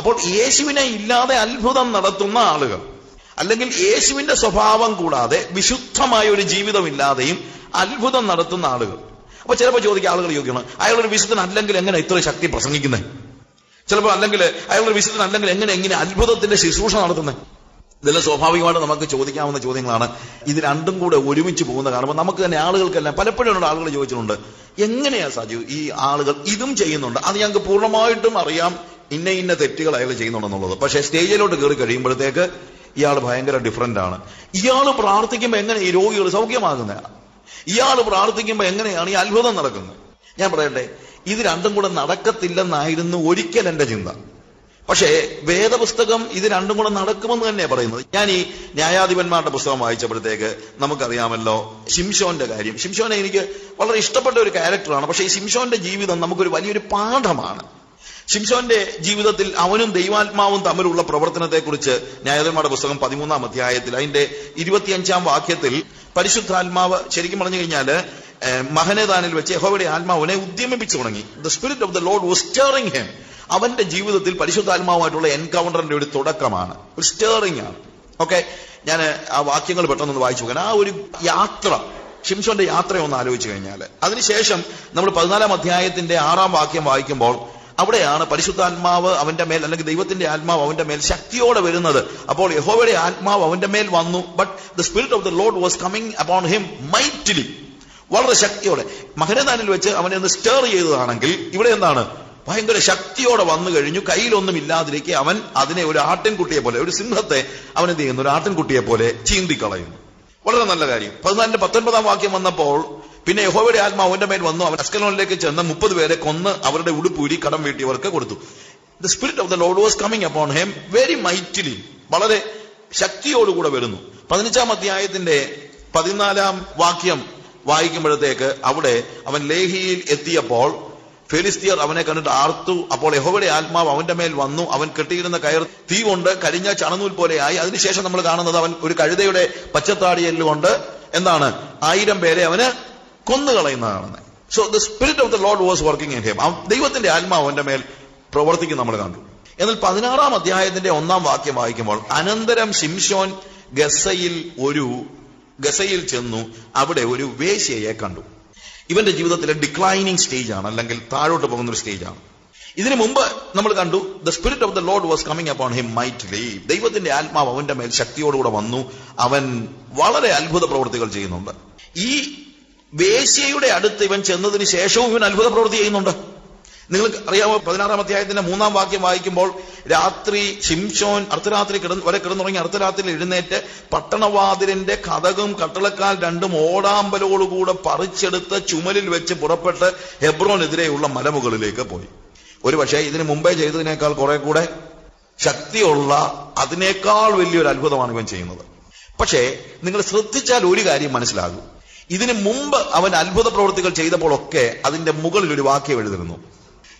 അപ്പോൾ യേശുവിനെ ഇല്ലാതെ അത്ഭുതം നടത്തുന്ന ആളുകൾ അല്ലെങ്കിൽ യേശുവിന്റെ സ്വഭാവം കൂടാതെ വിശുദ്ധമായ ഒരു ജീവിതമില്ലാതെയും അത്ഭുതം നടത്തുന്ന ആളുകൾ. അപ്പൊ ചിലപ്പോൾ ചോദിക്കുക ആളുകൾ ചോദിക്കണം അയാളൊരു വിശുദ്ധൻ അല്ലെങ്കിൽ എങ്ങനെ ഇത്ര ശക്തി പ്രസംഗിക്കുന്നത് ചിലപ്പോൾ അല്ലെങ്കിൽ അയാളൊരു വിശുദ്ധൻ അല്ലെങ്കിൽ എങ്ങനെ എങ്ങനെ അത്ഭുതത്തിന്റെ ശുശ്രൂഷ നടത്തുന്നത് ഇതെല്ലാം സ്വാഭാവികമായിട്ട് നമുക്ക് ചോദിക്കാവുന്ന ചോദ്യങ്ങളാണ്. ഇത് രണ്ടും കൂടെ ഒരുമിച്ച് പോകുന്ന കാരണം നമുക്ക് തന്നെ ആളുകൾക്കെല്ലാം പലപ്പോഴും ആളുകൾ ചോദിച്ചിട്ടുണ്ട് എങ്ങനെയാ സജീവ് ഈ ആളുകൾ ഇതും ചെയ്യുന്നുണ്ട്? അത് ഞങ്ങൾക്ക് പൂർണമായിട്ടും അറിയാം ഇന്ന ഇന്ന തെറ്റുകൾ അയാൾ ചെയ്യുന്നുണ്ടെന്നുള്ളത്. പക്ഷേ സ്റ്റേജിലോട്ട് കയറി കഴിയുമ്പോഴത്തേക്ക് ഇയാൾ ഭയങ്കര ഡിഫറന്റ് ആണ്. ഇയാൾ പ്രാർത്ഥിക്കുമ്പോൾ എങ്ങനെ ഈ രോഗികൾ സൗഖ്യമാകുന്നത് ഇയാൾ പ്രാർത്ഥിക്കുമ്പോൾ എങ്ങനെയാണ് ഈ അത്ഭുതം നടക്കുന്നത് ഞാൻ പറയട്ടെ ഇത് രണ്ടും കൂടെ നടക്കത്തില്ലെന്നായിരുന്നു ഒരിക്കൽ എന്റെ ചിന്ത. പക്ഷേ വേദപുസ്തകം ഇത് രണ്ടും കൂടെ നടക്കുമെന്ന് തന്നെ പറയുന്നത്. ഞാൻ ഈ ന്യായാധിപന്മാരുടെ പുസ്തകം വായിച്ചപ്പോഴത്തേക്ക് നമുക്കറിയാമല്ലോ ഷിംഷോന്റെ കാര്യം. ഷിംഷോനെ എനിക്ക് വളരെ ഇഷ്ടപ്പെട്ട ഒരു ക്യാരക്ടറാണ് പക്ഷേ ഈ ഷിംഷോന്റെ ജീവിതം നമുക്കൊരു വലിയൊരു പാഠമാണ്. ശിംഷോന്റെ ജീവിതത്തിൽ അവനും ദൈവാത്മാവും തമ്മിലുള്ള പ്രവർത്തനത്തെക്കുറിച്ച് ന്യായാധിപന്മാരുടെ പുസ്തകം പതിമൂന്നാം അധ്യായത്തിൽ അതിന്റെ ഇരുപത്തിയഞ്ചാം വാക്യത്തിൽ പരിശുദ്ധാത്മാവ് ശരിക്കും പറഞ്ഞു കഴിഞ്ഞാൽ ഏഹ്, മഹനേദാനിൽ വെച്ച് യഹോവയുടെ ആത്മാവിനെ ഉദ്യമിപ്പിച്ചു തുടങ്ങി. The spirit of the Lord was stirring him അവന്റെ ജീവിതത്തിൽ പരിശുദ്ധാത്മാവുമായിട്ടുള്ള എൻകൗണ്ടറിന്റെ ഒരു തുടക്കമാണ്. ഒരു സ്റ്റേറിംഗ് ആണ്. ഓക്കെ ഞാൻ ആ വാക്യങ്ങൾ പെട്ടെന്ന് വായിച്ചു നോക്കാൻ ആ ഒരു യാത്ര ഷിംഷോന്റെ യാത്ര ഒന്ന് ആലോചിച്ചു കഴിഞ്ഞാൽ അതിനുശേഷം നമ്മൾ പതിനാലാം അധ്യായത്തിന്റെ ആറാം വാക്യം വായിക്കുമ്പോൾ അവിടെയാണ് പരിശുദ്ധാത്മാവ് അവന്റെ മേൽ അല്ലെങ്കിൽ ദൈവത്തിന്റെ ആത്മാവ് അവന്റെ മേൽ ശക്തിയോടെ വരുന്നത്. അപ്പോൾ യഹോവയുടെ ആത്മാവ് അവന്റെ മേൽ വന്നു but the spirit of the Lord was coming upon him mightily വളരെ ശക്തിയോടെ. മഹനദാനിൽ വെച്ച് അവനെ ഒന്ന് സ്റ്റേർ ചെയ്തതാണെങ്കിൽ ഇവിടെ എന്താണ്? ഭയങ്കര ശക്തിയോടെ വന്നു കഴിഞ്ഞു. കയ്യിലൊന്നും ഇല്ലാതിരിക്കെ അവൻ അതിനെ ഒരു ആട്ടിൻകുട്ടിയെ പോലെ ഒരു സിംഹത്തെ അവൻ എന്ത് ചെയ്യുന്നു? ഒരു ആട്ടിൻകുട്ടിയെ പോലെ ചീന്തിക്കളയുന്നു. വളരെ നല്ല കാര്യം. പതിനാലിന്റെ പത്തൊൻപതാം വാക്യം വന്നപ്പോൾ പിന്നെ യഹോവയുടെ ആത്മാവ് അവന്റെ മേൽ വന്നു. അവൻ അസ്കലോണിലേക്ക് ചെന്ന് മുപ്പത് പേരെ കൊന്ന് അവരുടെ ഉടുപ്പൂരി കടം വീട്ടിയവർക്ക് കൊടുത്തു. The spirit of the Lord was coming upon him very mightily വളരെ ശക്തിയോടുകൂടെ വരുന്നു. പതിനഞ്ചാം അധ്യായത്തിന്റെ പതിനാലാം വാക്യം വായിക്കുമ്പോഴത്തേക്ക് അവിടെ അവൻ ലേഹിയിൽ എത്തിയപ്പോൾ ഫെലിസ്തീയർ അവനെ കണ്ടിട്ട് ആർത്തു അപ്പോൾ യഹോവയുടെ ആത്മാവ് അവന്റെ മേൽ വന്നു അവൻ കെട്ടിയിരുന്ന കയർ തീ കൊണ്ട് കരിഞ്ഞ ചണനൂൽ പോലെയായി. അതിനുശേഷം നമ്മൾ കാണുന്നത് അവൻ ഒരു കഴുതയുടെ പച്ചത്താടിയെല്ലുകൊണ്ട് എന്താണ് ആയിരം പേരെ അവന് കൊന്നുകളയുന്നതാണ് so the spirit of the Lord was working in him ദൈവത്തിന്റെ ആത്മാവ് അവന്റെ മേൽ പ്രവർത്തിക്കും നമ്മൾ കണ്ടു. എന്നാൽ പതിനാറാം അധ്യായത്തിന്റെ ഒന്നാം വാക്യം വായിക്കുമ്പോൾ അനന്തരം ശിംഷോൻ ഗസയിൽ ഒരു ഗസയിൽ ചെന്നു അവിടെ ഒരു വേശ്യയെ കണ്ടു. ഇവന്റെ ജീവിതത്തിലെ ഡിക്ലൈനിങ് സ്റ്റേജ് ആണ് അല്ലെങ്കിൽ താഴോട്ട് പോകുന്ന ഒരു സ്റ്റേജ് ആണ്. ഇതിനു മുമ്പ് നമ്മൾ കണ്ടു the spirit of the Lord was coming upon him mightily ദൈവത്തിന്റെ ആത്മാവ് അവന്റെ മേൽ ശക്തിയോടുകൂടെ വന്നു. അവൻ വളരെ അത്ഭുത പ്രവൃത്തികൾ ചെയ്യുന്നുണ്ട്. ഈ വേശ്യയുടെ അടുത്ത് ഇവൻ ചെന്നതിന് ശേഷവും ഇവൻ അത്ഭുത പ്രവൃത്തി ചെയ്യുന്നുണ്ട്. നിങ്ങൾക്ക് അറിയാമോ പതിനാറാം അധ്യായത്തിന്റെ മൂന്നാം വാക്യം വായിക്കുമ്പോൾ രാത്രി ശിംഷോൻ അർദ്ധരാത്രി കിടന്ന് വരെ കിടന്നുറങ്ങി അർദ്ധരാത്രി എഴുന്നേറ്റ് പട്ടണവാതിലിന്റെ കഥകും കട്ടളക്കാൽ രണ്ടും ഓടാമ്പലോടുകൂടെ പറിച്ചെടുത്ത് ചുമലിൽ വെച്ച് പുറപ്പെട്ട് ഹെബ്രോനെതിരെയുള്ള മലമുകളിലേക്ക് പോയി. ഒരു പക്ഷേ ഇതിനു മുമ്പേ ചെയ്തതിനേക്കാൾ കുറെ കൂടെ ശക്തിയുള്ള അതിനേക്കാൾ വലിയൊരു അത്ഭുതമാണ് ഇവൻ ചെയ്യുന്നത്. പക്ഷേ നിങ്ങൾ ശ്രദ്ധിച്ചാൽ ഒരു കാര്യം മനസ്സിലാകും. ഇതിനു മുമ്പ് അവൻ അത്ഭുത പ്രവൃത്തികൾ ചെയ്തപ്പോഴൊക്കെ അതിന്റെ മുകളിൽ ഒരു വാക്യം എഴുതിരുന്നു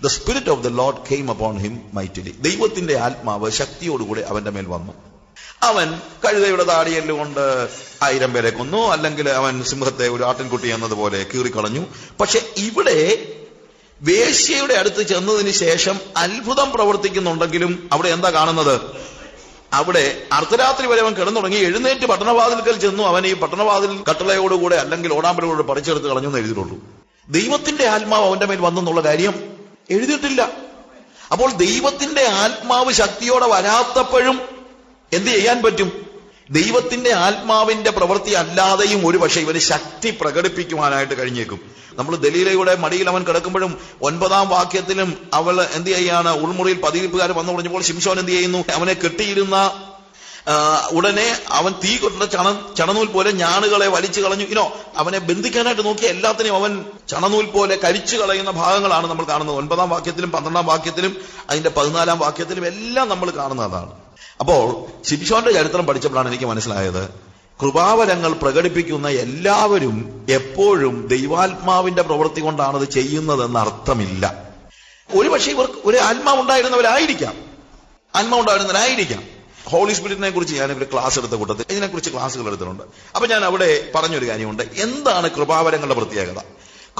the spirit of the Lord came upon him mightily ദൈവത്തിന്റെ ആത്മാവ് ശക്തിയോടുകൂടി അവന്റെ മേൽ വന്നു. അവൻ കഴുതയുടെ താടിയല്ലുകൊണ്ട് ആയിരം പേരെ കൊന്നു. അല്ലെങ്കിൽ അവൻ സിംഹത്തെ ഒരു ആട്ടിൻകുട്ടി എന്നതുപോലെ കീറിക്കളഞ്ഞു. പക്ഷെ ഇവിടെ വേശ്യയുടെ അടുത്ത് ചെന്നതിന് ശേഷം അത്ഭുതം പ്രവർത്തിക്കുന്നുണ്ടെങ്കിലും അവിടെ എന്താ കാണുന്നത്? അവിടെ അർദ്ധരാത്രി വരെ അവൻ കിടന്നുടങ്ങി എഴുന്നേറ്റ് പട്ടണവാതിൽക്കൽ ചെന്നു. അവൻ ഈ പട്ടണവാതിൽ കട്ടളയോടുകൂടെ അല്ലെങ്കിൽ ഓടാമ്പലോട് പറിച്ചെടുത്ത് കളഞ്ഞു എന്ന് എഴുതിയിട്ടുള്ളൂ. ദൈവത്തിന്റെ ആത്മാവ് അവന്റെ മേൽ വന്നെന്നുള്ള കാര്യം എഴുതിയിട്ടില്ല. അപ്പോൾ ദൈവത്തിന്റെ ആത്മാവ് ശക്തിയോടെ വരാത്തപ്പോഴും എന്ത് ചെയ്യാൻ പറ്റും? ദൈവത്തിന്റെ ആത്മാവിന്റെ പ്രവൃത്തി അല്ലാതെയും ഒരു പക്ഷേ ഇവന് ശക്തി പ്രകടിപ്പിക്കുവാനായിട്ട് കഴിഞ്ഞേക്കും. നമ്മൾ ദലീലയുടെ മടിയിൽ അവൻ കിടക്കുമ്പോഴും ഒൻപതാം വാക്യത്തിലും അവൾ എന്ത് ചെയ്യാണ്? ഉൾമുറിയിൽ പതിരിപ്പുകാർ വന്നു പറഞ്ഞപ്പോൾ ശിംഷോൻ എന്ത് ചെയ്യുന്നു? അവനെ കെട്ടിയിരുന്ന ഉടനെ അവൻ തീ കൊണ്ട ചണ ചണനൂൽ പോലെ ഞാണുകളെ വലിച്ചു കളഞ്ഞു. ഇനോ അവനെ ബന്ധിക്കാനായിട്ട് നോക്കിയ എല്ലാത്തിനെയും അവൻ ചണനൂൽ പോലെ കരിച്ചു കളയുന്ന ഭാഗങ്ങളാണ് നമ്മൾ കാണുന്നത്. ഒൻപതാം വാക്യത്തിലും പന്ത്രണ്ടാം വാക്യത്തിലും അതിന്റെ പതിനാലാം വാക്യത്തിലും എല്ലാം നമ്മൾ കാണുന്നതാണ് അപ്പോൾ ശിബിഷോന്റെ ചരിത്രം പഠിച്ചപ്പോഴാണ് എനിക്ക് മനസ്സിലായത് കൃപാവരങ്ങൾ പ്രകടിപ്പിക്കുന്ന എല്ലാവരും എപ്പോഴും ദൈവാത്മാവിന്റെ പ്രവൃത്തി കൊണ്ടാണ് അത് ചെയ്യുന്നതെന്ന് അർത്ഥമില്ല. ഒരുപക്ഷെ ഇവർക്ക് ഒരു ആത്മാവുണ്ടായിരുന്നവരായിരിക്കാം. ആത്മാവുണ്ടായിരുന്നവരായിരിക്കാം. ഹോളി സ്പിരിറ്റിനെ കുറിച്ച് ഞാൻ ക്ലാസ് എടുത്ത കൂട്ടത്തിൽ ഇതിനെക്കുറിച്ച് ക്ലാസ്സുകൾ എടുത്തിട്ടുണ്ട്. അപ്പൊ ഞാൻ അവിടെ പറഞ്ഞൊരു കാര്യമുണ്ട്. എന്താണ് കൃപാവരങ്ങളുടെ പ്രത്യേകത?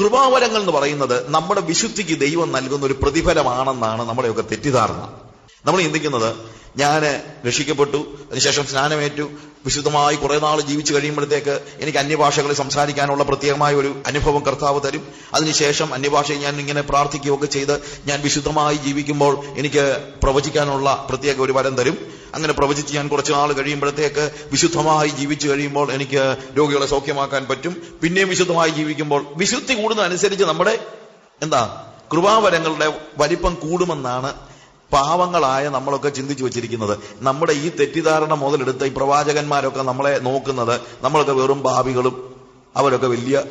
കൃപാവരങ്ങൾ എന്ന് പറയുന്നത് നമ്മുടെ വിശുദ്ധിക്ക് ദൈവം നൽകുന്ന ഒരു പ്രതിഫലമാണെന്നാണ് നമ്മുടെയൊക്കെ തെറ്റിദ്ധാരണ. നമ്മൾ ചിന്തിക്കുന്നത് ഞാൻ രക്ഷിക്കപ്പെട്ടു അതിനുശേഷം സ്നാനമേറ്റു വിശുദ്ധമായി കുറെ നാൾ ജീവിച്ചു കഴിയുമ്പോഴത്തേക്ക് എനിക്ക് അന്യഭാഷകളിൽ സംസാരിക്കാനുള്ള പ്രത്യേകമായ ഒരു അനുഭവം കർത്താവ് തരും. അതിനുശേഷം അന്യഭാഷയിൽ ഞാൻ ഇങ്ങനെ പ്രാർത്ഥിക്കുകയൊക്കെ ചെയ്ത് ഞാൻ വിശുദ്ധമായി ജീവിക്കുമ്പോൾ എനിക്ക് പ്രവചിക്കാനുള്ള പ്രത്യേക ഒരു വരം തരും. അങ്ങനെ പ്രവചിച്ച് ഞാൻ കുറച്ച് നാൾ കഴിയുമ്പോഴത്തേക്ക് വിശുദ്ധമായി ജീവിച്ചു കഴിയുമ്പോൾ എനിക്ക് രോഗികളെ സൗഖ്യമാക്കാൻ പറ്റും. പിന്നെയും വിശുദ്ധമായി ജീവിക്കുമ്പോൾ വിശുദ്ധി കൂടുന്നതനുസരിച്ച് നമ്മുടെ എന്താ കൃപാവരങ്ങളുടെ വലിപ്പം കൂടുമെന്നാണ് പാവങ്ങളായ നമ്മളൊക്കെ ചിന്തിച്ചു വെച്ചിരിക്കുന്നത്. നമ്മുടെ ഈ തെറ്റിദ്ധാരണ മുതലെടുത്ത ഈ പ്രവാചകന്മാരൊക്കെ നമ്മളെ നോക്കുന്നത് നമ്മളൊക്കെ വെറും ഭാവികളും അവരൊക്കെ വലിയ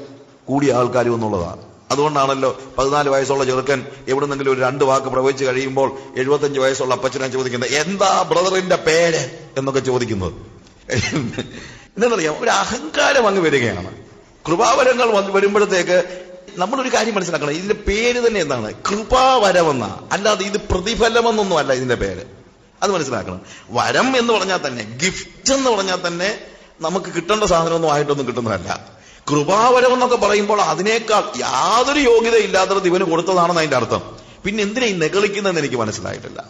കൂടിയ ആൾക്കാരും എന്നുള്ളതാണ്. അതുകൊണ്ടാണല്ലോ പതിനാല് വയസ്സുള്ള ചെറുക്കൻ എവിടുന്നെങ്കിലും ഒരു രണ്ട് വാക്ക് പ്രവചിച്ചു കഴിയുമ്പോൾ എഴുപത്തഞ്ച് വയസ്സുള്ള അപ്പച്ചനെ ചോദിക്കുന്നത് എന്താ ബ്രദറിന്റെ പേര്? എന്നൊക്കെ ചോദിക്കുന്നത്. എന്താണെന്നറിയാം ഒരു അഹങ്കാരം അങ്ങ് വരികയാണ്. കൃപാവരങ്ങൾ വരുമ്പോഴത്തേക്ക് നമ്മളൊരു കാര്യം മനസ്സിലാക്കണം. ഇതിന്റെ പേര് തന്നെ എന്താണ്? കൃപാവരമെന്ന. അല്ലാതെ ഇത് പ്രതിഫലമെന്നൊന്നും അല്ല ഇതിന്റെ പേര്. അത് മനസ്സിലാക്കണം. വരം എന്ന് പറഞ്ഞാൽ തന്നെ ഗിഫ്റ്റ് എന്ന് പറഞ്ഞാൽ തന്നെ നമുക്ക് കിട്ടേണ്ട സാധനമൊന്നും ആയിട്ടൊന്നും കിട്ടുന്നതല്ല. കൃപാവരം എന്നൊക്കെ പറയുമ്പോൾ അതിനേക്കാൾ യാതൊരു യോഗ്യത ഇല്ലാത്തത് ഇവന് കൊടുത്തതാണെന്ന് അതിന്റെ അർത്ഥം. പിന്നെ എന്തിനാ ഈ നെകളിക്കുന്നതെന്ന് എനിക്ക് മനസ്സിലായിട്ടില്ല.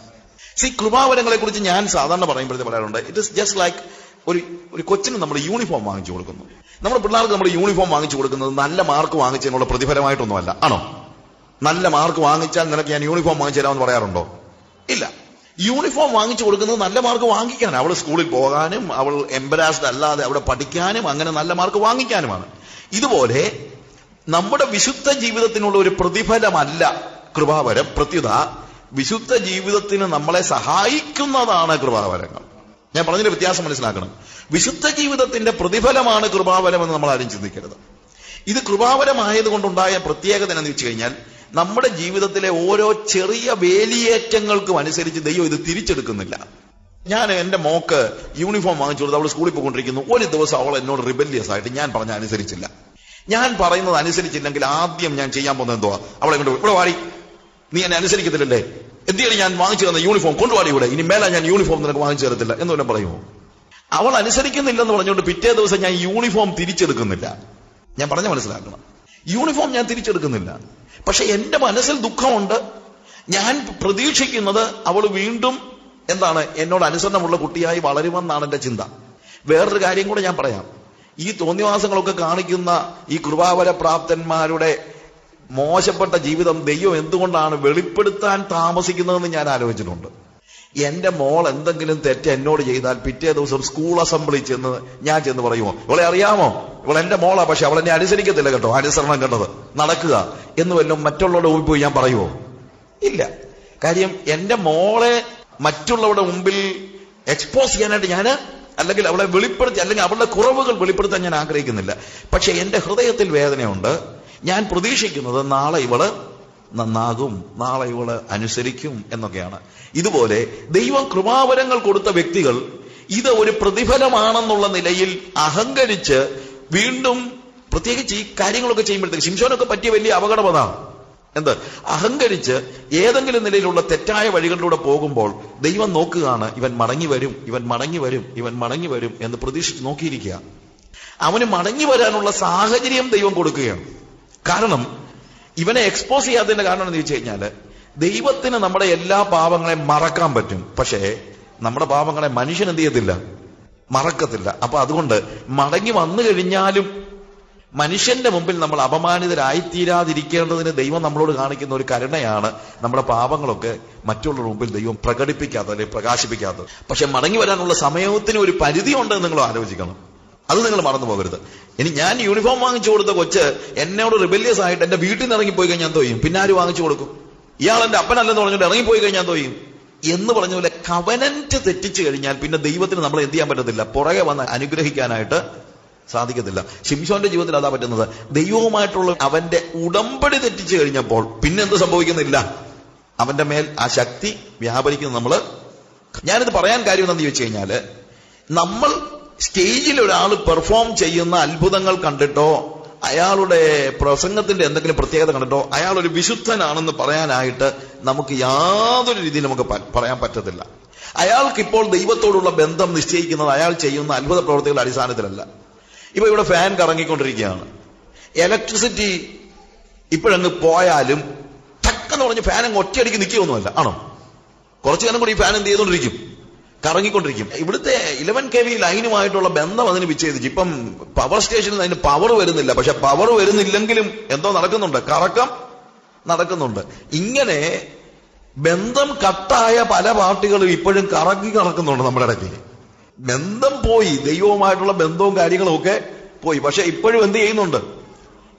സി കൃപാവരങ്ങളെ കുറിച്ച് ഞാൻ സാധാരണ പറയുമ്പോഴത്തെ പറയാറുണ്ട് ഇറ്റ് ഇസ് ജസ്റ്റ് ലൈക്ക് ഒരു ഒരു കൊച്ചിന് നമ്മൾ യൂണിഫോം വാങ്ങിച്ചു കൊടുക്കുന്നു. നമ്മുടെ പിള്ളേർക്ക് നമ്മൾ യൂണിഫോം വാങ്ങിച്ചു കൊടുക്കുന്നത് നല്ല മാർക്ക് വാങ്ങിച്ചതിനുള്ള പ്രതിഫലമായിട്ടൊന്നുമല്ല. ആണോ? നല്ല മാർക്ക് വാങ്ങിച്ചാൽ നിനക്ക് ഞാൻ യൂണിഫോം വാങ്ങിച്ചു തരാമെന്ന് പറയാറുണ്ടോ? ഇല്ല. യൂണിഫോം വാങ്ങിച്ചു കൊടുക്കുന്നത് നല്ല മാർക്ക് വാങ്ങിക്കാൻ അവൾ സ്കൂളിൽ പോകാനും അവൾ എംബരാസ്ഡ് അല്ലാതെ അവിടെ പഠിക്കാനും അങ്ങനെ നല്ല മാർക്ക് വാങ്ങിക്കാനുമാണ്. ഇതുപോലെ നമ്മുടെ വിശുദ്ധ ജീവിതത്തിനുള്ള ഒരു പ്രതിഫലമല്ല കൃപാവരം പ്രത്യുത വിശുദ്ധ ജീവിതത്തിന് നമ്മളെ സഹായിക്കുന്നതാണ് കൃപാവരങ്ങൾ. ഞാൻ പറഞ്ഞതിന്റെ വ്യത്യാസം മനസ്സിലാക്കണം. വിശുദ്ധ ജീവിതത്തിന്റെ പ്രതിഫലമാണ് കൃപാവരം എന്ന് നമ്മൾ ആരും ചിന്തിക്കരുത്. ഇത് കൃപാവരമായതുകൊണ്ടുണ്ടായ പ്രത്യേകത എന്ന് വെച്ച് കഴിഞ്ഞാൽ നമ്മുടെ ജീവിതത്തിലെ ഓരോ ചെറിയ വേലിയേറ്റങ്ങൾക്കും അനുസരിച്ച് ദൈവം ഇത് തിരിച്ചെടുക്കുന്നില്ല. ഞാൻ എന്റെ മോക്ക് യൂണിഫോം വാങ്ങിച്ചു കൊടുത്ത് അവൾ സ്കൂളിൽ പോയിക്കൊണ്ടിരിക്കുന്നു. ഒരു ദിവസം അവൾ എന്നോട് റിബല്യസ് ആയിട്ട് ഞാൻ പറഞ്ഞ അനുസരിച്ചില്ല. ഞാൻ പറയുന്നത് അനുസരിച്ചില്ലെങ്കിൽ ആദ്യം ഞാൻ ചെയ്യാൻ പോകുന്നത് എന്തുവാ? അവളെ കൊണ്ട് ഇവിടെ വാടി. നീ എന്നെ അനുസരിക്കത്തില്ലല്ലേ? എന്തിനാണ് ഞാൻ വാങ്ങിച്ചു തന്ന യൂണിഫോം കൊണ്ടുപോകാൻ ഇവിടെ? ഇനി മേലെ ഞാൻ യൂണിഫോം നിനക്ക് വാങ്ങിച്ചു തരത്തില്ല. എന്ന് വല്ലതും പറയുമോ? അവൾ അനുസരിക്കുന്നില്ലെന്ന് പറഞ്ഞുകൊണ്ട് പിറ്റേ ദിവസം ഞാൻ യൂണിഫോം തിരിച്ചെടുക്കുന്നില്ല. ഞാൻ പറഞ്ഞ മനസ്സിലാക്കണം. യൂണിഫോം ഞാൻ തിരിച്ചെടുക്കുന്നില്ല. പക്ഷെ എന്റെ മനസ്സിൽ ദുഃഖമുണ്ട്. ഞാൻ പ്രതീക്ഷിക്കുന്നത് അവൾ വീണ്ടും എന്താണ് എന്നോട് അനുസരണമുള്ള കുട്ടിയായി വളരുമെന്നാണ് എന്റെ ചിന്ത. വേറൊരു കാര്യം കൂടെ ഞാൻ പറയാം. ഈ തോന്നിവാസങ്ങളൊക്കെ കാണിക്കുന്ന ഈ കൃപാവര പ്രാപ്തന്മാരുടെ മോശപ്പെട്ട ജീവിതം ദൈവം എന്തുകൊണ്ടാണ് വെളിപ്പെടുത്താൻ താമസിക്കുന്നതെന്ന് ഞാൻ ആലോചിച്ചിട്ടുണ്ട്. എന്റെ മോൾ എന്തെങ്കിലും തെറ്റ് എന്നോട് ചെയ്താൽ പിറ്റേ ദിവസം സ്കൂൾ അസംബ്ലി ചെന്ന് ഞാൻ ചെന്ന് പറയുമോ ഇവളെ അറിയാമോ? ഇവൾ എന്റെ മോളാ പക്ഷെ അവൾ എന്നെ അനുസരിക്കത്തില്ല കേട്ടോ അനുസരണം കണ്ടത്. നടക്കുക. എന്ന് വല്ലതും മറ്റുള്ളവരുടെ മുമ്പിൽ പോയി ഞാൻ പറയുമോ? ഇല്ല. കാര്യം എന്റെ മോളെ മറ്റുള്ളവരുടെ മുമ്പിൽ എക്സ്പോസ് ചെയ്യാനായിട്ട് ഞാൻ അല്ലെങ്കിൽ അവളെ വെളിപ്പെടുത്തി അല്ലെങ്കിൽ അവളുടെ കുറവുകൾ വെളിപ്പെടുത്താൻ ഞാൻ ആഗ്രഹിക്കുന്നില്ല. പക്ഷെ എന്റെ ഹൃദയത്തിൽ വേദനയുണ്ട്. ഞാൻ പ്രതീക്ഷിക്കുന്നത് നാളെ ഇവൾ നന്നാകും നാളെ ഇവൾ അനുസരിക്കും എന്നൊക്കെയാണ്. ഇതുപോലെ ദൈവം കൃപാവരങ്ങൾ കൊടുത്ത വ്യക്തികൾ ഇത് ഒരു പ്രതിഫലമാണെന്നുള്ള നിലയിൽ അഹങ്കരിച്ച് വീണ്ടും പ്രത്യേകിച്ച് ഈ കാര്യങ്ങളൊക്കെ ചെയ്യുമ്പോഴത്തേക്ക് ശിംഷോനൊക്കെ പറ്റിയ വലിയ അപകടം അതാണ് എന്ത്? അഹങ്കരിച്ച് ഏതെങ്കിലും നിലയിലുള്ള തെറ്റായ വഴികളിലൂടെ പോകുമ്പോൾ ദൈവം നോക്കുകയാണ് ഇവൻ മടങ്ങി വരും ഇവൻ മടങ്ങി വരും ഇവൻ മടങ്ങി വരും എന്ന് പ്രതീക്ഷിച്ച് നോക്കിയിരിക്കുക. അവന് മടങ്ങി വരാനുള്ള സാഹചര്യം ദൈവം കൊടുക്കുകയാണ്. കാരണം ഇവനെ എക്സ്പോസ് ചെയ്യാത്തതിന്റെ കാരണം എന്ന് ചോദിച്ചു കഴിഞ്ഞാൽ ദൈവത്തിന് നമ്മുടെ എല്ലാ പാപങ്ങളെയും മറക്കാൻ പറ്റും. പക്ഷേ നമ്മുടെ പാപങ്ങളെ മനുഷ്യൻ എന്ത് ചെയ്യത്തില്ല? മറക്കത്തില്ല. അപ്പൊ അതുകൊണ്ട് മടങ്ങി വന്നു കഴിഞ്ഞാലും മനുഷ്യന്റെ മുമ്പിൽ നമ്മൾ അപമാനിതരായിത്തീരാതിരിക്കേണ്ടതിന് ദൈവം നമ്മളോട് കാണിക്കുന്ന ഒരു കരുണയാണ് നമ്മുടെ പാപങ്ങളൊക്കെ മറ്റുള്ളവരുടെ മുമ്പിൽ ദൈവം പ്രകടിപ്പിക്കാത്തത് അല്ലെങ്കിൽ പ്രകാശിപ്പിക്കാത്തത്. പക്ഷെ മടങ്ങി വരാനുള്ള സമയത്തിന് ഒരു പരിധി ഉണ്ടെന്ന് നിങ്ങൾ ആലോചിക്കണം. അത് നിങ്ങൾ മറന്നു പോകരുത്. ഇനി ഞാൻ യൂണിഫോം വാങ്ങിച്ചു കൊടുത്ത കൊച്ച് എന്നോട് റിബല്യസ് ആയിട്ട് എന്റെ വീട്ടിൽ നിന്ന് ഇറങ്ങിപ്പോയി കഴിഞ്ഞാൽ തോയും പിന്നെ ആര് വാങ്ങിച്ചു കൊടുക്കും? ഇയാൾ എന്റെ അപ്പനല്ലെന്ന് പറഞ്ഞുകൊണ്ട് ഇറങ്ങിപ്പോയി കഴിഞ്ഞാൽ തോയും എന്ന് പറഞ്ഞ പോലെ കവനന്റ് തെറ്റിച്ചു കഴിഞ്ഞാൽ പിന്നെ ദൈവത്തിന് നമ്മൾ എന്ത് ചെയ്യാൻ പറ്റത്തില്ല? പുറകെ വന്ന് അനുഗ്രഹിക്കാനായിട്ട് സാധിക്കത്തില്ല. ശിംഷോന്റെ ജീവിതത്തിൽ അതാ പറ്റുന്നത്. ദൈവവുമായിട്ടുള്ള അവന്റെ ഉടമ്പടി തെറ്റിച്ചു കഴിഞ്ഞപ്പോൾ പിന്നെ എന്ത് സംഭവിക്കുന്നില്ല? അവന്റെ മേൽ ആ ശക്തി വ്യാപരിക്കുന്നത് നമ്മൾ ഞാനിത് പറയാൻ കാര്യം എന്താണെന്ന് ചോദിച്ചു കഴിഞ്ഞാൽ നമ്മൾ സ്റ്റേജിൽ ഒരാൾ പെർഫോം ചെയ്യുന്ന അത്ഭുതങ്ങൾ കണ്ടിട്ടോ അയാളുടെ പ്രസംഗത്തിന്റെ എന്തെങ്കിലും പ്രത്യേകത കണ്ടിട്ടോ അയാൾ ഒരു വിശുദ്ധനാണെന്ന് പറയാനായിട്ട് നമുക്ക് യാതൊരു രീതിയിൽ നമുക്ക് പറയാൻ പറ്റത്തില്ല. അയാൾക്ക് ഇപ്പോൾ ദൈവത്തോടുള്ള ബന്ധം നിശ്ചയിക്കുന്നത് അയാൾ ചെയ്യുന്ന അത്ഭുത പ്രവർത്തികളുടെ അടിസ്ഥാനത്തിലല്ല. ഇപ്പൊ ഇവിടെ ഫാൻ കറങ്ങിക്കൊണ്ടിരിക്കുകയാണ്. ഇലക്ട്രിസിറ്റി ഇപ്പോഴങ്ങ് പോയാലും തക്കെന്ന് പറഞ്ഞ് ഫാൻ അങ്ങ് ഒറ്റയടിക്ക് നിൽക്കുകയൊന്നുമല്ല ആണോ? കുറച്ചു കാലം കൂടി ഈ ഫാൻ എന്ത് ചെയ്തുകൊണ്ടിരിക്കും? കറങ്ങിക്കൊണ്ടിരിക്കും. ഇവിടുത്തെ ഇലവൻ കെ വി ലൈനുമായിട്ടുള്ള ബന്ധം അതിന് വിച്ഛേദിച്ചു. ഇപ്പം പവർ സ്റ്റേഷനിൽ അതിന് പവർ വരുന്നില്ല. പക്ഷെ പവർ വരുന്നില്ലെങ്കിലും എന്തോ നടക്കുന്നുണ്ട്. കറക്കം നടക്കുന്നുണ്ട്. ഇങ്ങനെ ബന്ധം കട്ടായ പല പാർട്ടികളും ഇപ്പോഴും കറങ്ങി കറക്കുന്നുണ്ട് നമ്മുടെ ഇടയ്ക്ക്. ബന്ധം പോയി ദൈവവുമായിട്ടുള്ള ബന്ധവും കാര്യങ്ങളും ഒക്കെ പോയി. പക്ഷെ ഇപ്പോഴും എന്ത് ചെയ്യുന്നുണ്ട്?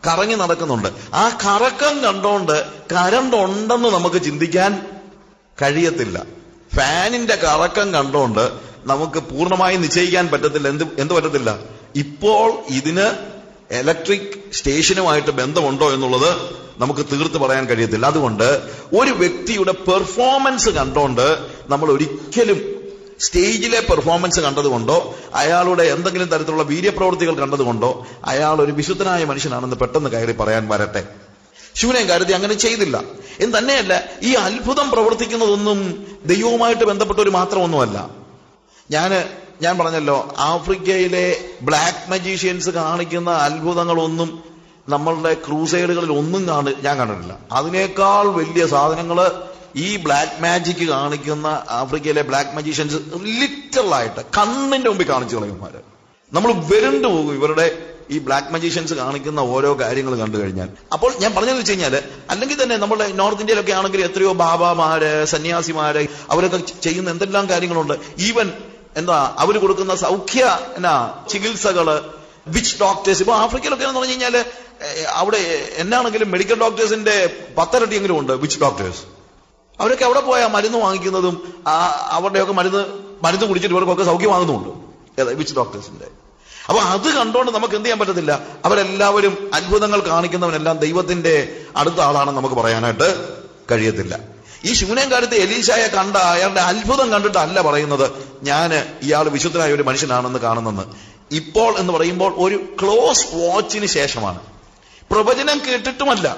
കറങ്ങി നടക്കുന്നുണ്ട്. ആ കറക്കം കണ്ടോണ്ട് കരണ്ട് ഉണ്ടെന്ന് നമുക്ക് ചിന്തിക്കാൻ കഴിയത്തില്ല. ഫാനിന്റെ കറക്കം കണ്ടോണ്ട് നമുക്ക് പൂർണമായി നിശ്ചയിക്കാൻ പറ്റത്തില്ല. എന്ത് എന്ത് പറ്റത്തില്ല? ഇപ്പോൾ ഇതിന് ഇലക്ട്രിക് സ്റ്റേഷനുമായിട്ട് ബന്ധമുണ്ടോ എന്നുള്ളത് നമുക്ക് തീർത്ത് പറയാൻ കഴിയത്തില്ല. അതുകൊണ്ട് ഒരു വ്യക്തിയുടെ പെർഫോമൻസ് കണ്ടോണ്ട് നമ്മൾ ഒരിക്കലും സ്റ്റേജിലെ പെർഫോമൻസ് കണ്ടതുകൊണ്ടോ അയാളുടെ എന്തെങ്കിലും തരത്തിലുള്ള വീര്യപ്രവൃത്തികൾ കണ്ടതുകൊണ്ടോ അയാൾ ഒരു വിശുദ്ധനായ മനുഷ്യനാണെന്ന് പെട്ടെന്ന് കയറി പറയാൻ വരട്ടെ. ശിവനെ കരുതി അങ്ങനെ ചെയ്തില്ല. എന്ന് തന്നെയല്ല ഈ അത്ഭുതം പ്രവർത്തിക്കുന്നതൊന്നും ദൈവവുമായിട്ട് ബന്ധപ്പെട്ട ഒരു മാത്രമൊന്നുമല്ല. ഞാൻ ഞാൻ പറഞ്ഞല്ലോ ആഫ്രിക്കയിലെ ബ്ലാക്ക് മജീഷ്യൻസ് കാണിക്കുന്ന അത്ഭുതങ്ങളൊന്നും നമ്മളുടെ ക്രൂസൈഡുകളിൽ ഒന്നും കാണി ഞാൻ കണ്ടിട്ടില്ല. അതിനേക്കാൾ വലിയ സാധനങ്ങൾ ഈ ബ്ലാക്ക് മാജിക് കാണിക്കുന്ന ആഫ്രിക്കയിലെ ബ്ലാക്ക് മജീഷ്യൻസ് ലിറ്ററലായിട്ട് കണ്ണിന്റെ മുമ്പിൽ കാണിച്ചു കളയുമാര് നമ്മൾ വരണ്ടു പോകും ഇവരുടെ ഈ ബ്ലാക്ക് മജീഷ്യൻസ് കാണിക്കുന്ന ഓരോ കാര്യങ്ങൾ കണ്ടു കഴിഞ്ഞാൽ. അപ്പോൾ ഞാൻ പറഞ്ഞതെന്ന് വെച്ച് കഴിഞ്ഞാൽ അല്ലെങ്കിൽ തന്നെ നമ്മുടെ നോർത്ത് ഇന്ത്യയിലൊക്കെ ആണെങ്കിൽ എത്രയോ ബാബാമാര് സന്യാസിമാര് അവരൊക്കെ ചെയ്യുന്ന എന്തെല്ലാം കാര്യങ്ങളുണ്ട്. ഈവൻ എന്താ അവർ കൊടുക്കുന്ന സൗഖ്യ എന്നാ ചികിത്സകൾ വിച്ച് ഡോക്ടേഴ്സ് ഇപ്പൊ ആഫ്രിക്കയിലൊക്കെ എന്ന് പറഞ്ഞു കഴിഞ്ഞാൽ അവിടെ എന്നാണെങ്കിലും മെഡിക്കൽ ഡോക്ടേഴ്സിന്റെ പത്തരട്ടിയെങ്കിലും ഉണ്ട് വിച്ച് ഡോക്ടേഴ്സ് അവരൊക്കെ അവിടെ പോയാൽ മരുന്ന് വാങ്ങിക്കുന്നതും അവരുടെയൊക്കെ മരുന്ന് മരുന്ന് കുടിച്ചിട്ട് ഇവർക്കൊക്കെ സൗഖ്യം വാങ്ങുന്നുമുണ്ട് ഏതാ വിച്ച് ഡോക്ടേഴ്സിന്റെ അപ്പൊ അത് കണ്ടുകൊണ്ട് നമുക്ക് എന്ത് ചെയ്യാൻ പറ്റത്തില്ല? അവരെല്ലാവരും അത്ഭുതങ്ങൾ കാണിക്കുന്നവനെല്ലാം ദൈവത്തിന്റെ അടുത്ത ആളാണെന്ന് നമുക്ക് പറയാനായിട്ട് കഴിയത്തില്ല. ഈ ശൂന്യംകാലത്ത് എലീശായെ കണ്ട അയാളുടെ അത്ഭുതം കണ്ടിട്ടല്ല പറയുന്നത്. ഞാൻ ഇയാൾ വിശുദ്ധനായ ഒരു മനുഷ്യനാണെന്ന് കാണുന്നെന്ന് ഇപ്പോൾ എന്ന് പറയുമ്പോൾ ഒരു ക്ലോസ് വാച്ചിന് ശേഷമാണ്. പ്രവചനം കേട്ടിട്ടുമല്ല.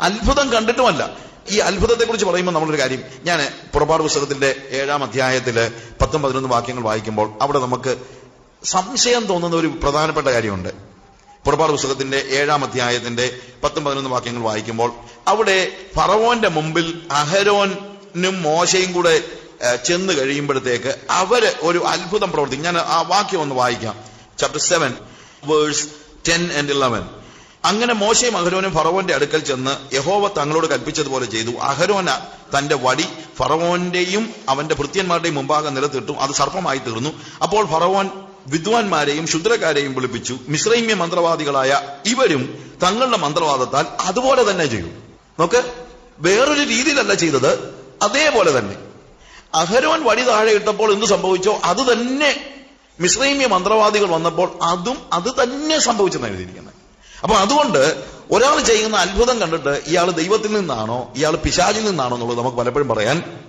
അത്ഭുതം കണ്ടിട്ടുമല്ല. ഈ അത്ഭുതത്തെ കുറിച്ച് പറയുമ്പോൾ നമ്മളൊരു കാര്യം. ഞാൻ പുറപ്പാട് പുസ്തകത്തിന്റെ ഏഴാം അധ്യായത്തിൽ പത്തും പതിനൊന്ന് വാക്യങ്ങൾ വായിക്കുമ്പോൾ അവിടെ നമുക്ക് സംശയം തോന്നുന്ന ഒരു പ്രധാനപ്പെട്ട കാര്യമുണ്ട്. പുറപ്പാട് പുസ്തകത്തിന്റെ ഏഴാം അധ്യായത്തിന്റെ പത്തും പതിനൊന്ന് വാക്യങ്ങൾ വായിക്കുമ്പോൾ അവിടെ ഫറവോന്റെ മുമ്പിൽ അഹരോനും മോശയും കൂടെ ചെന്ന് കഴിയുമ്പോഴത്തേക്ക് അവർ ഒരു അത്ഭുതം പ്രവർത്തിക്കും ഞാൻ ആ വാക്യം ഒന്ന് വായിക്കാം. Chapter seven verse ten and eleven അങ്ങനെ മോശയും അഹരോനും ഫറവോന്റെ അടുക്കൽ ചെന്ന് യഹോവ തങ്ങളോട് കൽപ്പിച്ചതുപോലെ ചെയ്തു. അഹരോന തന്റെ വടി ഫറവോന്റെയും അവന്റെ ഭൃത്യന്മാരുടെയും മുമ്പാകെ നിലത്തിട്ടു. അത് സർപ്പമായി തീർന്നു. അപ്പോൾ ഫറവോൻ വിദ്വാൻമാരെയും ശുദ്രക്കാരെയും വിളിപ്പിച്ചു. മിശ്രൈമ്യ മന്ത്രവാദികളായ ഇവരും തങ്ങളുടെ മന്ത്രവാദത്താൽ അതുപോലെ തന്നെ ചെയ്യും. നോക്ക് വേറൊരു രീതിയിലല്ല ചെയ്തത് അതേപോലെ തന്നെ. അഹരോൻ വടി താഴെ ഇട്ടപ്പോൾ എന്ത് സംഭവിച്ചോ അത് തന്നെ മിശ്രൈമ്യ മന്ത്രവാദികൾ വന്നപ്പോൾ അതും അത് തന്നെ സംഭവിച്ചെന്ന് എഴുതിയിരിക്കുന്നത്. അപ്പൊ അതുകൊണ്ട് ഒരാൾ ചെയ്യുന്ന അത്ഭുതം കണ്ടിട്ട് ഇയാൾ ദൈവത്തിൽ നിന്നാണോ ഇയാൾ പിശാചിൽ നിന്നാണോ എന്നുള്ളത് നമുക്ക് പലപ്പോഴും പറയാൻ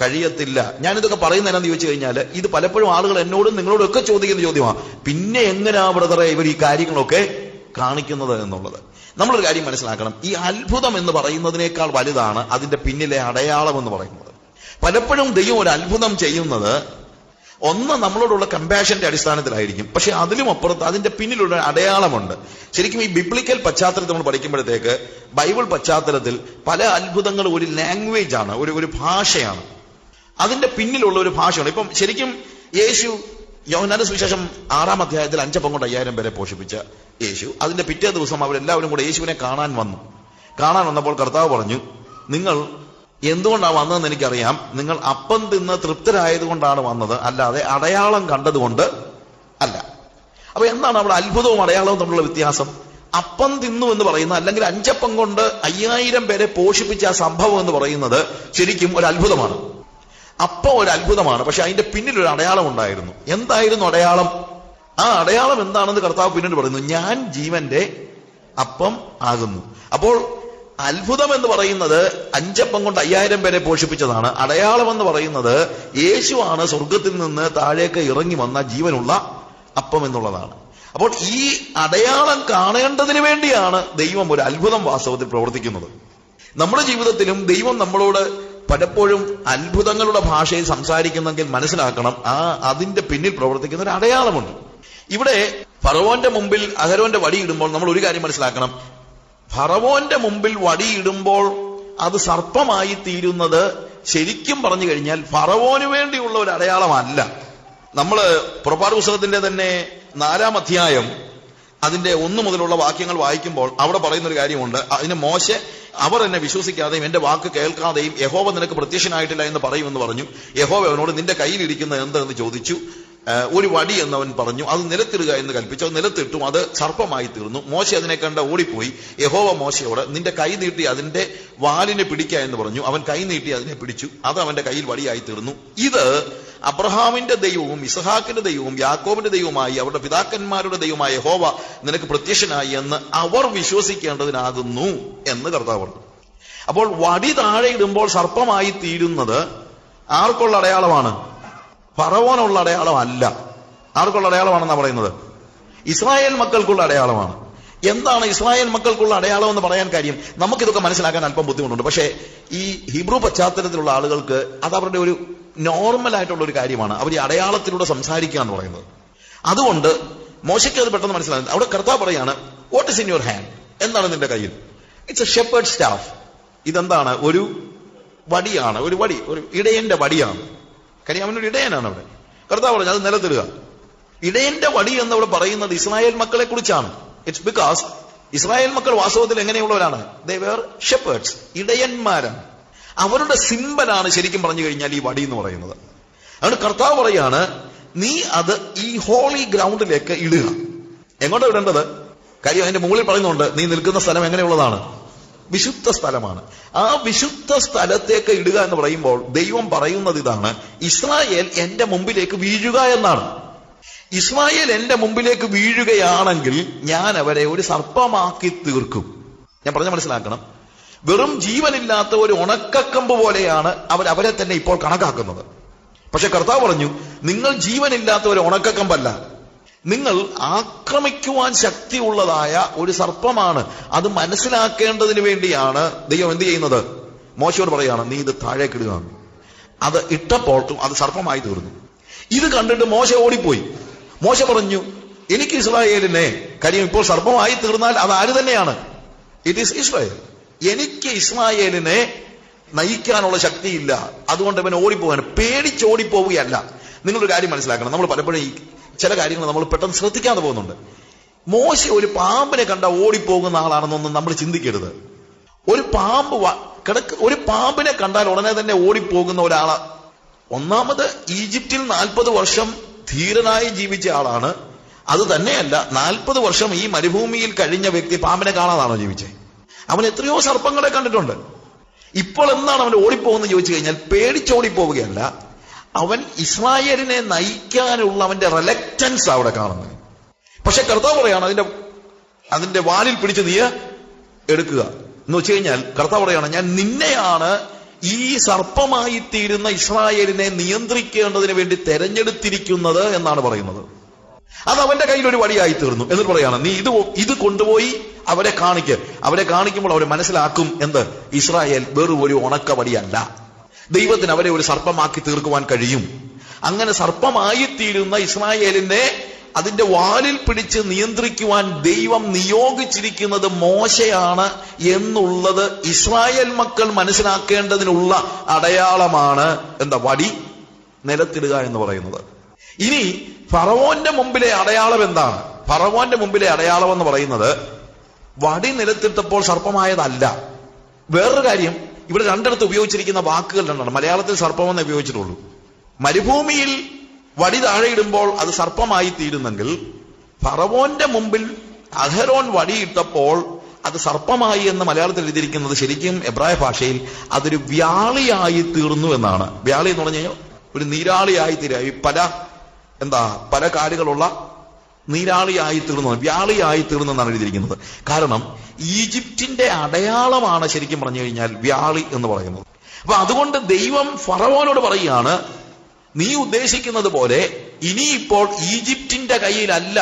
കഴിയത്തില്ല. ഞാനിതൊക്കെ പറയുന്നതിനാന്ന് ചോദിച്ചു കഴിഞ്ഞാൽ ഇത് പലപ്പോഴും ആളുകൾ എന്നോടും നിങ്ങളോടും ഒക്കെ ചോദിക്കുന്ന ചോദ്യമാണ് പിന്നെ എങ്ങനെയാ ബ്രദറെ ഇവർ ഈ കാര്യങ്ങളൊക്കെ കാണിക്കുന്നത് എന്നുള്ളത്? നമ്മളൊരു കാര്യം മനസ്സിലാക്കണം. ഈ അത്ഭുതം എന്ന് പറയുന്നതിനേക്കാൾ വലുതാണ് അതിന്റെ പിന്നിലെ അടയാളം എന്ന് പറയുന്നത്. പലപ്പോഴും ദൈവം ഒരു അത്ഭുതം ചെയ്യുന്നത് ഒന്ന് നമ്മളോടുള്ള കമ്പാഷന്റെ അടിസ്ഥാനത്തിലായിരിക്കും. പക്ഷെ അതിലും അപ്പുറത്ത് അതിന്റെ പിന്നിലുള്ള അടയാളമുണ്ട്. ശരിക്കും ഈ ബിബ്ലിക്കൽ പശ്ചാത്തലത്തിൽ നമ്മൾ പഠിക്കുമ്പോഴത്തേക്ക് ബൈബിൾ പശ്ചാത്തലത്തിൽ പല അത്ഭുതങ്ങളും ഒരു ലാംഗ്വേജ് ആണ് ഒരു ഒരു ഭാഷയാണ്. അതിന്റെ പിന്നിലുള്ള ഒരു ഭാഷയാണ്. ഇപ്പം ശരിക്കും യേശു യോഹനാന സുവിശേഷം ആറാം അധ്യായത്തിൽ അഞ്ചപ്പം കൊണ്ട് അയ്യായിരം പേരെ പോഷിപ്പിച്ച യേശു. അതിന്റെ പിറ്റേ ദിവസം അവരെല്ലാവരും കൂടെ യേശുവിനെ കാണാൻ വന്നു. കാണാൻ വന്നപ്പോൾ കർത്താവ് പറഞ്ഞു നിങ്ങൾ എന്തുകൊണ്ടാണ് വന്നതെന്ന് എനിക്കറിയാം. നിങ്ങൾ അപ്പം തിന്ന് തൃപ്തരായതുകൊണ്ടാണ് വന്നത്. അല്ലാതെ അടയാളം കണ്ടതുകൊണ്ട് അല്ല. അപ്പൊ എന്താണ് അവിടെ അത്ഭുതവും അടയാളവും തമ്മിലുള്ള വ്യത്യാസം? അപ്പം തിന്നു എന്ന് പറയുന്ന അല്ലെങ്കിൽ അഞ്ചപ്പം കൊണ്ട് അയ്യായിരം പേരെ പോഷിപ്പിച്ച ആ സംഭവം എന്ന് പറയുന്നത് ശരിക്കും ഒരു അത്ഭുതമാണ്. അപ്പം ഒരു അത്ഭുതമാണ്. പക്ഷെ അതിന്റെ പിന്നിൽ ഒരു അടയാളം ഉണ്ടായിരുന്നു. എന്തായിരുന്നു അടയാളം? ആ അടയാളം എന്താണെന്ന് കർത്താവ് പിന്നീട് പറയുന്നു. ഞാൻ ജീവന്റെ അപ്പം ആകുന്നു. അപ്പോൾ അത്ഭുതം എന്ന് പറയുന്നത് അഞ്ചപ്പം കൊണ്ട് അയ്യായിരം പേരെ പോഷിപ്പിച്ചതാണ്. അടയാളം എന്ന് പറയുന്നത് യേശുവാണ് സ്വർഗത്തിൽ നിന്ന് താഴേക്ക് ഇറങ്ങി വന്ന ജീവനുള്ള അപ്പം എന്നുള്ളതാണ്. അപ്പോൾ ഈ അടയാളം കാണേണ്ടതിന് വേണ്ടിയാണ് ദൈവം ഒരു അത്ഭുതം വാസ്തവത്തിൽ പ്രവർത്തിക്കുന്നത്. നമ്മുടെ ജീവിതത്തിലും ദൈവം നമ്മളോട് പലപ്പോഴും അത്ഭുതങ്ങളുടെ ഭാഷയിൽ സംസാരിക്കുന്നെങ്കിൽ മനസ്സിലാക്കണം ആ അതിന്റെ പിന്നിൽ പ്രവർത്തിക്കുന്ന ഒരു അടയാളമുണ്ട്. ഇവിടെ ഫറവോന്റെ മുമ്പിൽ അഹരോന്റെ വടിയിടുമ്പോൾ നമ്മൾ ഒരു കാര്യം മനസ്സിലാക്കണം. ഫറവോന്റെ മുമ്പിൽ വടിയിടുമ്പോൾ അത് സർപ്പമായി തീരുന്നത് ശരിക്കും പറഞ്ഞു കഴിഞ്ഞാൽ ഫറവോന് വേണ്ടിയുള്ള ഒരു അടയാളമല്ല. നമ്മൾ പുറപ്പാട് പുസ്തകത്തിന്റെ തന്നെ നാലാം അധ്യായം അതിന്റെ ഒന്നു മുതലുള്ള വാക്യങ്ങൾ വായിക്കുമ്പോൾ അവിടെ പറയുന്ന ഒരു കാര്യമുണ്ട്. അതിന് മോശ അവർ എന്നെ വിശ്വസിക്കാതെയും എന്റെ വാക്ക് കേൾക്കാതെയും യഹോവ നിനക്ക് പ്രത്യക്ഷനായിട്ടില്ല എന്ന് പറയുമെന്ന് പറഞ്ഞു. യഹോവ അവനോട് നിന്റെ കയ്യിലിരിക്കുന്ന എന്തെന്ന് ചോദിച്ചു. ഒരു വടി എന്നവൻ പറഞ്ഞു. അത് നിലത്തിടുക എന്ന് കൽപ്പിച്ചു. അത് നിലത്തിട്ടും അത് സർപ്പമായി തീർന്നു. മോശ അതിനെ കണ്ട ഓടിപ്പോയി. യഹോവ മോശയോട് നിന്റെ കൈ നീട്ടി അതിന്റെ വാലിനെ പിടിക്കുക എന്ന് പറഞ്ഞു. അവൻ കൈ നീട്ടി അതിനെ പിടിച്ചു. അത് അവന്റെ കയ്യിൽ വടിയായി തീർന്നു. ഇത് അബ്രഹാമിന്റെ ദൈവവും ഇസഹാക്കിന്റെ ദൈവവും യാക്കോബിന്റെ ദൈവമായി അവരുടെ പിതാക്കന്മാരുടെ ദൈവമായ ഹോവ നിനക്ക് പ്രത്യക്ഷനായി എന്ന് അവർ വിശ്വസിക്കേണ്ടതിനാകുന്നു എന്ന് കർത്താവ് പറഞ്ഞു. അപ്പോൾ വടി താഴെ ഇടുമ്പോൾ സർപ്പമായി തീരുന്നത് ആർക്കുള്ള അടയാളമാണ്? ഫറവോനുള്ള അടയാളമല്ല. ആർക്കുള്ള അടയാളമാണെന്നാ പറയുന്നത്? ഇസ്രായേൽ മക്കൾക്കുള്ള അടയാളമാണ്. എന്താണ് ഇസ്രായേൽ മക്കൾക്കുള്ള അടയാളം എന്ന് പറയാൻ കാര്യം? നമുക്കിതൊക്കെ മനസ്സിലാക്കാൻ അല്പം ബുദ്ധിമുട്ടുണ്ട്. പക്ഷേ ഈ ഹിബ്രു പശ്ചാത്തലത്തിലുള്ള ആളുകൾക്ക് അത് അവരുടെ ഒരു നോർമൽ ആയിട്ടുള്ള ഒരു കാര്യമാണ് അവർ ഈ അടയാളത്തിലൂടെ സംസാരിക്കുക എന്ന് പറയുന്നത്. അതുകൊണ്ട് മോശയ്ക്ക് അത് പെട്ടെന്ന് മനസ്സിലാകുന്നത്. അവിടെ കർത്താവ് പറയാണ് what is in your hand എന്താണ് നിന്റെ കയ്യിൽ? ഇറ്റ്സ് എ ഷെപ്പേർഡ് സ്റ്റാഫ് ഇതെന്താണ്? ഒരു വടിയാണ്. ഒരു വടി ഒരു ഇടയന്റെ വടിയാണ്. കാര്യം അവനൊരു ഇടയനാണ് അവിടെ. കർത്താവ് പറഞ്ഞു അത് നിലത്തിടുക. ഇടയന്റെ വടി എന്ന് അവിടെ പറയുന്നത് ഇസ്രായേൽ മക്കളെ കുറിച്ചാണ്. ഇറ്റ്സ് ബിക്കോസ് ഇസ്രായേൽ മക്കൾ വാസ്തവത്തിൽ എങ്ങനെയുള്ളവരാണ്? ദേ വേർ ഷെപ്പേർഡ്സ് ഇടയന്മാരാണ്. അവരുടെ സിമ്പലാണ് ശരിക്കും പറഞ്ഞു കഴിഞ്ഞാൽ ഈ വടി എന്ന് പറയുന്നത്. അതുകൊണ്ട് കർത്താവ് പറയാണ് നീ അത് ഈ ഹോളി ഗ്രൗണ്ടിലേക്ക് ഇടുക. എങ്ങോട്ടാ ഇടേണ്ടത്? കാര്യം അതിന്റെ മുകളിൽ പറയുന്നുണ്ട് നീ നിൽക്കുന്ന സ്ഥലം എങ്ങനെയുള്ളതാണ്? വിശുദ്ധ സ്ഥലമാണ്. ആ വിശുദ്ധ സ്ഥലത്തേക്ക് ഇടുക എന്ന് പറയുമ്പോൾ ദൈവം പറയുന്നത് ഇതാണ് ഇസ്രായേൽ എന്റെ മുമ്പിലേക്ക് വീഴുക എന്നാണ്. ഇസ്രായേൽ എന്റെ മുമ്പിലേക്ക് വീഴുകയാണെങ്കിൽ ഞാൻ അവരെ ഒരു സർപ്പമാക്കി തീർക്കും. ഞാൻ പറഞ്ഞ മനസ്സിലാക്കണം. വെറും ജീവനില്ലാത്ത ഒരു ഉണക്കക്കമ്പ് പോലെയാണ് അവർ അവരെ തന്നെ ഇപ്പോൾ കണക്കാക്കുന്നത്. പക്ഷെ കർത്താവ് പറഞ്ഞു നിങ്ങൾ ജീവനില്ലാത്ത ഒരു ഉണക്കക്കമ്പല്ല. നിങ്ങൾ ആക്രമിക്കുവാൻ ശക്തിയുള്ളതായ ഒരു സർപ്പമാണ്. അത് മനസ്സിലാക്കേണ്ടതിന് വേണ്ടിയാണ് ദൈവം എന്ത് ചെയ്യുന്നത്? മോശയോട് പറയാണ് നീ ഇത് താഴേക്കിടുക അത് ഇട്ടപ്പോൾ അത് സർപ്പമായി തീർന്നു. ഇത് കണ്ടിട്ട് മോശ ഓടിപ്പോയി. മോശ പറഞ്ഞു എനിക്ക് ഇസ്രായേലിനെ കാര്യം ഇപ്പോൾ സർപ്പമായി തീർന്നാൽ അത് ആര് തന്നെയാണ്? ഇറ്റ് ഈസ് ഇസ്രായേൽ എനിക്ക് ഇസ്മായേലിനെ നയിക്കാനുള്ള ശക്തിയില്ല. അതുകൊണ്ട് ഇവൻ ഓടിപ്പോവാൻ പേടിച്ച് ഓടിപ്പോവുകയല്ല. നിങ്ങളൊരു കാര്യം മനസ്സിലാക്കണം. നമ്മൾ പലപ്പോഴും ഈ ചില കാര്യങ്ങൾ നമ്മൾ പെട്ടെന്ന് ശ്രദ്ധിക്കാതെ പോകുന്നുണ്ട്. മോശ ഒരു പാമ്പിനെ കണ്ട ഓടിപ്പോകുന്ന ആളാണെന്നൊന്നും നമ്മൾ ചിന്തിക്കരുത്. ഒരു പാമ്പ് കിടക്ക് ഒരു പാമ്പിനെ കണ്ടാൽ ഉടനെ തന്നെ ഓടിപ്പോകുന്ന ഒരാൾ ഒന്നാമത് ഈജിപ്തിൽ നാൽപ്പത് വർഷം ധീരനായി ജീവിച്ച ആളാണ്. അത് തന്നെയല്ല നാൽപ്പത് വർഷം ഈ മരുഭൂമിയിൽ കഴിഞ്ഞ വ്യക്തി പാമ്പിനെ കാണാതാണോ ജീവിച്ചത് അവൻ എത്രയോ സർപ്പങ്ങളെ കണ്ടിട്ടുണ്ട്. ഇപ്പോൾ എന്താണ് അവൻ ഓടിപ്പോകുന്നത് ചോദിച്ചു കഴിഞ്ഞാൽ പേടിച്ചോടിപ്പോവുകയല്ല അവൻ ഇസ്രായേലിനെ നയിക്കാനുള്ള അവന്റെ റെലക്റ്റൻസ് അവിടെ കാണുന്നത്. പക്ഷെ കർത്താവ് പറയാണ് അതിന്റെ അതിന്റെ വാലിൽ പിടിച്ച് നീ എടുക്കുക. എന്ന് വെച്ച് കഴിഞ്ഞാൽ കർത്താവ് പറയാണ് ഞാൻ നിന്നെയാണ് ഈ സർപ്പമായി തീരുന്ന ഇസ്രായേലിനെ നിയന്ത്രിക്കേണ്ടതിന് വേണ്ടി തെരഞ്ഞെടുത്തിരിക്കുന്നത് എന്നാണ് പറയുന്നത്. അത് അവന്റെ കയ്യിൽ ഒരു വടിയായി തീർന്നു. എന്നിട്ട് പറയാണ് നീ ഇത് ഇത് കൊണ്ടുപോയി അവരെ കാണിക്ക. അവരെ കാണിക്കുമ്പോൾ അവരെ മനസ്സിലാക്കും എന്ത്? ഇസ്രായേൽ വെറും ഒരു ഉണക്ക വടിയല്ല ദൈവത്തിന് അവരെ ഒരു സർപ്പമാക്കി തീർക്കുവാൻ കഴിയും. അങ്ങനെ സർപ്പമായി തീരുന്ന ഇസ്രായേലിനെ അതിന്റെ വാലിൽ പിടിച്ച് നിയന്ത്രിക്കുവാൻ ദൈവം നിയോഗിച്ചിരിക്കുന്നത് മോശയാണ് എന്നുള്ളത് ഇസ്രായേൽ മക്കൾ മനസ്സിലാക്കേണ്ടതിനുള്ള അടയാളമാണ്. എന്താ വടി? നിലത്തിടുക എന്ന് പറയുന്നത്. ഇനി ഫറവോന്റെ മുമ്പിലെ അടയാളം എന്താണ്? ഫറവോന്റെ മുമ്പിലെ അടയാളം എന്ന് പറയുന്നത് വടി നിലത്തിട്ടപ്പോൾ സർപ്പമായതല്ല. വേറൊരു കാര്യം ഇവിടെ രണ്ടിടത്ത് ഉപയോഗിച്ചിരിക്കുന്ന വാക്കുകൾ രണ്ടാണ് മലയാളത്തിൽ സർപ്പമെന്ന് ഉപയോഗിച്ചിട്ടുള്ളൂ. മരുഭൂമിയിൽ വടി താഴെയിടുമ്പോൾ അത് സർപ്പമായി തീരുന്നെങ്കിൽ ഫറവോന്റെ മുമ്പിൽ അഹരോൻ വടിയിട്ടപ്പോൾ അത് സർപ്പമായി എന്ന് മലയാളത്തിൽ എഴുതിയിരിക്കുന്നത് ശരിക്കും എബ്രായ ഭാഷയിൽ അതൊരു വ്യാളിയായി തീർന്നു എന്നാണ്. വ്യാളി എന്ന് പറഞ്ഞു കഴിഞ്ഞാൽ ഒരു നീരാളിയായി തീരുക ഈ പല എന്താ പല കാലുകളുള്ള നീരാളിയായി തീർന്നു വ്യാളിയായി തീർന്നു എന്നാണ് എഴുതിയിരിക്കുന്നത്. കാരണം ഈജിപ്തിന്റെ അടയാളമാണ് ശരിക്കും പറഞ്ഞു കഴിഞ്ഞാൽ വ്യാളി എന്ന് പറയുന്നത്. അപ്പൊ അതുകൊണ്ട് ദൈവം ഫറവോനോട് പറയുകയാണ് നീ ഉദ്ദേശിക്കുന്നത് പോലെ ഇനിയിപ്പോൾ ഈജിപ്തിന്റെ കയ്യിലല്ല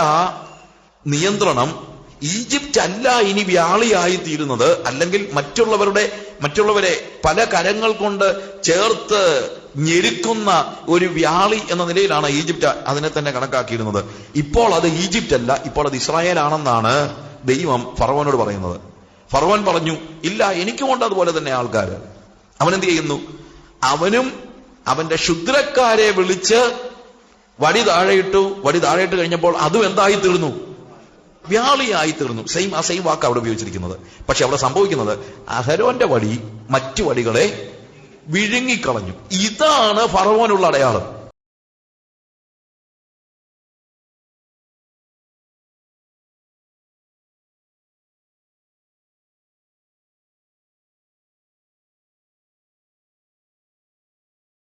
നിയന്ത്രണം ഈജിപ്റ്റ് അല്ല ഇനി വ്യാളിയായി തീരുന്നത് അല്ലെങ്കിൽ മറ്റുള്ളവരുടെ മറ്റുള്ളവരെ പല കരങ്ങൾ കൊണ്ട് ചേർത്ത് ഞെരുക്കുന്ന ഒരു വ്യാളി എന്ന നിലയിലാണ് ഈജിപ്റ്റ് അതിനെ തന്നെ കണക്കാക്കിയിരുന്നത്. ഇപ്പോൾ അത് ഈജിപ്റ്റ് അല്ല ഇപ്പോൾ അത് ഇസ്രായേൽ ആണെന്നാണ് ദൈവം ഫറവോനോട് പറയുന്നത്. ഫറവൻ പറഞ്ഞു ഇല്ല എനിക്കുമുണ്ട് അതുപോലെ തന്നെ ആൾക്കാർ അവൻ എന്ത് ചെയ്യുന്നു? അവനും അവന്റെ ക്ഷുദ്രക്കാരെ വിളിച്ച് വടി താഴെയിട്ടു വടി താഴെയിട്ട് കഴിഞ്ഞപ്പോൾ അതും എന്തായി തീർന്നു വ്യാളിയായി തീർന്നു സെയിം ആ സെയിം വാക്ക് അവിടെ ഉപയോഗിച്ചിരിക്കുന്നത്. പക്ഷെ അവിടെ സംഭവിക്കുന്നത് അഹരോന്റെ വടി മറ്റു വടികളെ വിഴുങ്ങിക്കളഞ്ഞു. ഇതാണ് ഫറവോനുള്ള അടയാളം.